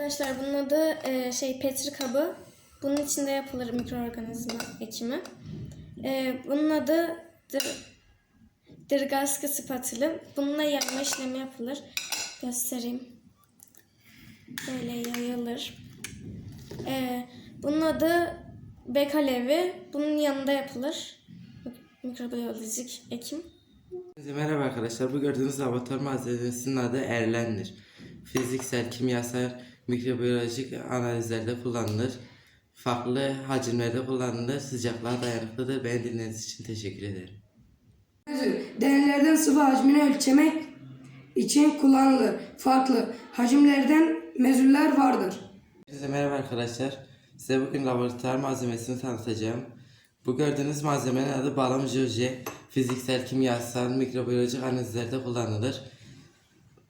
Arkadaşlar bunun adı e, şey petri kabı. Bunun içinde yapılır mikroorganizma ekimi. E, bunun adı dır, dırgaskı spatülü. Bununla yayma işlemi yapılır. Göstereyim. Böyle yayılır. E, bunun adı bek alevi. Bunun yanında yapılır. Mikrobiyolojik ekim. Merhaba arkadaşlar. Bu gördüğünüz laboratuvar malzemesinin adı Erlen'dir. Fiziksel, kimyasal, mikrobiyolojik analizlerde kullanılır. Farklı hacimlerde kullanılır. Sıcaklığa dayanıklıdır. Beni dinlediğiniz için teşekkür ederim. Deneylerden sıvı hacmini ölçmek için kullanılır. Farklı hacimlerden mezüller vardır. Herkese merhaba arkadaşlar. Size bugün laboratuvar malzemesini tanıtacağım. Bu gördüğünüz malzemenin adı balon jürje. Fiziksel, kimyasal, mikrobiyolojik analizlerde kullanılır.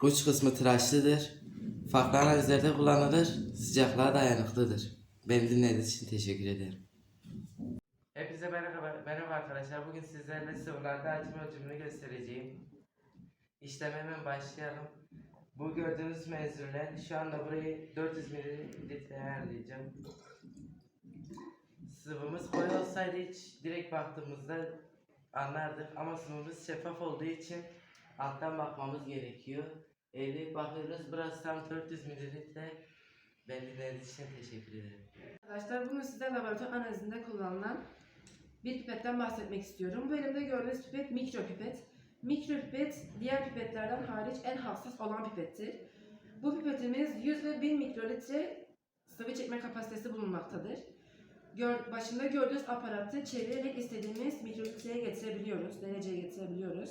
Uç kısmı tıraşlıdır. Farklı analizlerde kullanılır. Sıcaklığa dayanıklıdır. Beni dinlediğiniz için teşekkür ederim. Hepinize merhaba, merhaba arkadaşlar. Bugün sizlerle sıvılarda hacim ölçümünü göstereceğim. İşleme hemen başlayalım. Bu gördüğünüz mezürler şu anda burayı 400 mililitre ayarlayacağım. Sıvımız koyu olsaydı hiç direkt baktığımızda anlardık ama sıvımız şeffaf olduğu için alttan bakmamız gerekiyor. Eğilip bakıyoruz burası tam 400 mililitre. Ben dinlediğiniz için teşekkür ederim. Arkadaşlar bugün size laboratuvar analizinde kullanılan bir pipetten bahsetmek istiyorum. Bu elimde gördüğünüz pipet mikro pipet. Mikro pipet diğer pipetlerden hariç en hassas olan pipettir. Bu pipetimiz 100 ve 1000 mikrolitre sıvı çekme kapasitesi bulunmaktadır. Gör, başında gördüğünüz aparatı çevirerek istediğimiz mikrolitreye getirebiliyoruz, dereceye getirebiliyoruz.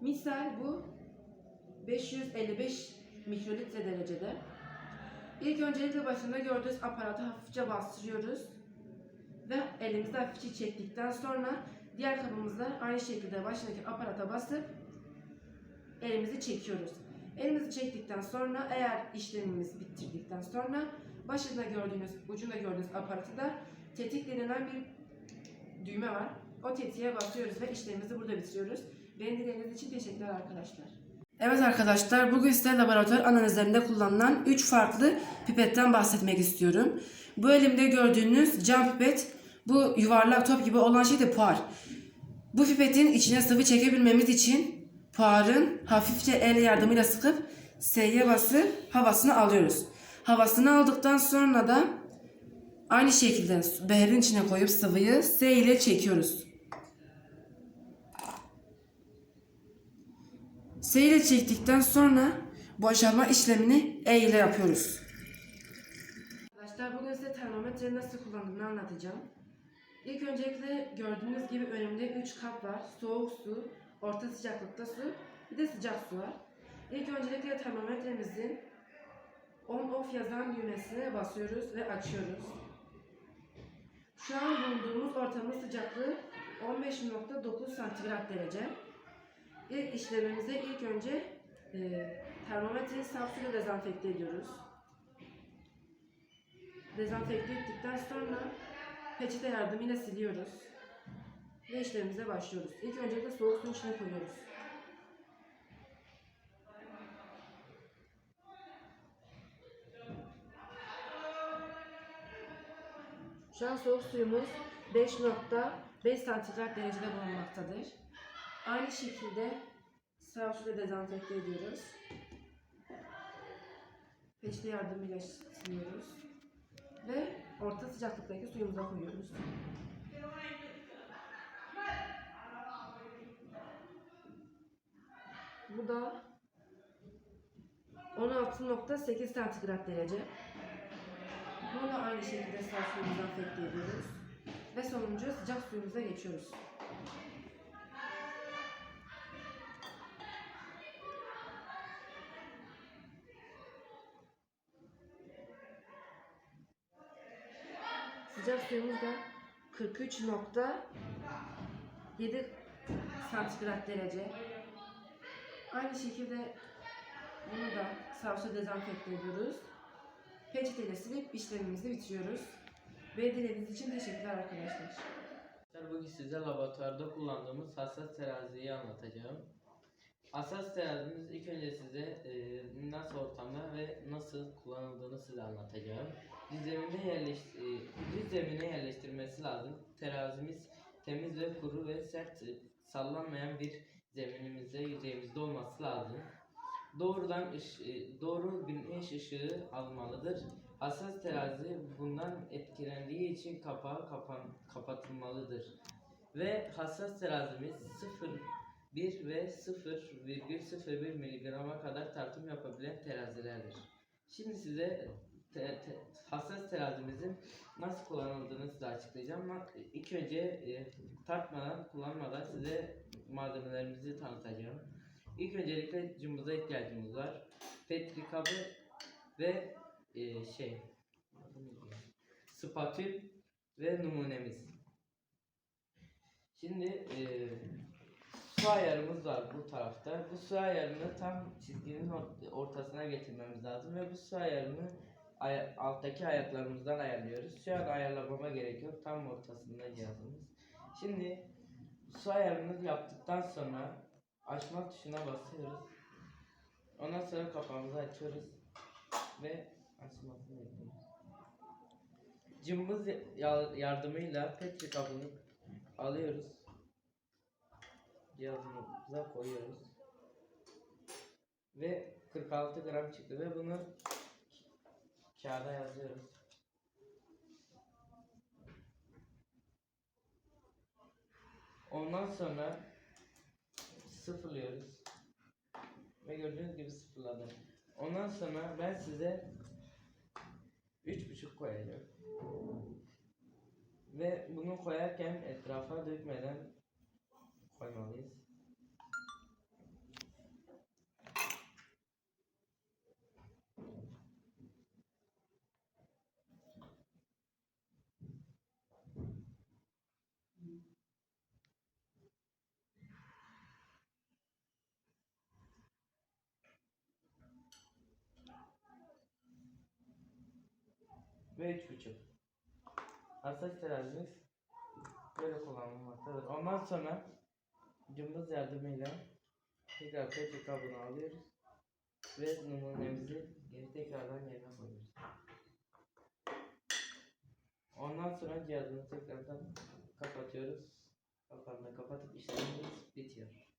Misal bu 555 mikrolitre derecede. İlk öncelikle başında gördüğünüz aparatı hafifçe bastırıyoruz. Ve elimizde hafifçe çektikten sonra diğer kabımızda aynı şekilde başındaki aparata basıp elimizi çekiyoruz. Elimizi çektikten sonra eğer işlemimizi bitirdikten sonra başında gördüğünüz, ucunda gördüğünüz aparatı da tetik denilen bir düğme var. O tetiğe basıyoruz ve işlemimizi burada bitiriyoruz. Beni dinlediğiniz için teşekkürler arkadaşlar. Evet arkadaşlar bugün size laboratuvar analizlerinde kullanılan 3 farklı pipetten bahsetmek istiyorum. Bu elimde gördüğünüz cam pipet bu yuvarlak top gibi olan şey de puar. Bu pipetin içine sıvı çekebilmemiz için puarın hafifçe el yardımıyla sıkıp S'ye basıp havasını alıyoruz. Havasını aldıktan sonra da aynı şekilde beherin içine koyup sıvıyı S ile çekiyoruz. S çektikten sonra boşalma işlemini E ile yapıyoruz. Arkadaşlar bugün size termometreyi nasıl kullandığını anlatacağım. İlk öncelikle gördüğünüz gibi önümde 3 kap var. Soğuk su, orta sıcaklıkta su, bir de sıcak su var. İlk öncelikle termometremizin on off yazan düğmesine basıyoruz ve açıyoruz. Şu an bulunduğumuz ortamın sıcaklığı 15.9 santigrat derece. İlk işlemimize ilk önce e, termometreyi saf suyla dezenfekte ediyoruz. Dezenfekte ettikten sonra peçete yardımıyla siliyoruz. Ve işlemimize başlıyoruz. İlk öncelikle soğuk suyun içine koyuyoruz. Şu an soğuk suyumuz 5.5 santigrat derecede bulunmaktadır. Aynı şekilde sağ suyla dezenfekte ediyoruz. Peçete yardımıyla siliyoruz. Ve orta sıcaklıktaki suyumuza koyuyoruz. Bu da 16.8 santigrat derece. Bunu da aynı şekilde suyumuza dezenfekte ediyoruz. Ve sonuncu sıcak suyumuza geçiyoruz. Sıcak suyumuz da 43.7 santigrat derece. Aynı şekilde bunu da savsa dezenfekte ediyoruz. Peçeteyle silip işlemimizi bitiriyoruz. Beni dinlediğiniz için teşekkürler. Arkadaşlar bugün size laboratuvarda kullandığımız hassas teraziyi anlatacağım. Hassas terazimiz ilk önce size e, nasıl ortamda ve nasıl kullanıldığını size anlatacağım. Düz zemine, yerleş, e, yerleştirmesi lazım. Terazimiz temiz ve kuru ve sert e, sallanmayan bir zeminimizde yüzeyimizde olması lazım. Doğrudan ış, e, doğru güneş ışığı almalıdır. Hassas terazi bundan etkilendiği için kapağı kapan, kapatılmalıdır. Ve hassas terazimiz 0 1 ve 0,01 miligrama kadar tartım yapabilen terazilerdir. Şimdi size te- te- hassas terazimizin nasıl kullanıldığını size açıklayacağım ama ilk önce e, tartmadan, kullanmadan size malzemelerimizi tanıtacağım. İlk öncelikle cımbıza ihtiyacımız var. Petri kabı ve e, şey spatül ve numunemiz. Şimdi e, su ayarımız var bu tarafta. Bu su ayarını tam çizginin or- ortasına getirmemiz lazım ve bu su ayarını aya- alttaki ayaklarımızdan ayarlıyoruz. Şu an ayarlamama gerek yok. Tam ortasında cihazımız. Şimdi su ayarını yaptıktan sonra açma tuşuna basıyoruz. Ondan sonra kapağımızı açıyoruz ve açmasını bekliyoruz. Cımbız ya- yardımıyla petri kabını alıyoruz cihazımıza koyuyoruz. Ve 46 gram çıktı ve bunu kağıda yazıyoruz. Ondan sonra sıfırlıyoruz. Ve gördüğünüz gibi sıfırladı. Ondan sonra ben size 3.5 koyacağım. Ve bunu koyarken etrafa dökmeden koymalıyız. Ve üç buçuk. Hassas terazimiz böyle kullanılmaktadır. Ondan sonra cımbız yardımıyla tekrar petri kabını alıyoruz ve numunemizi geri tekrardan yerine koyuyoruz. Ondan sonra cihazımızı tekrardan kapatıyoruz. Kapağını kapatıp işlemimiz bitiyor.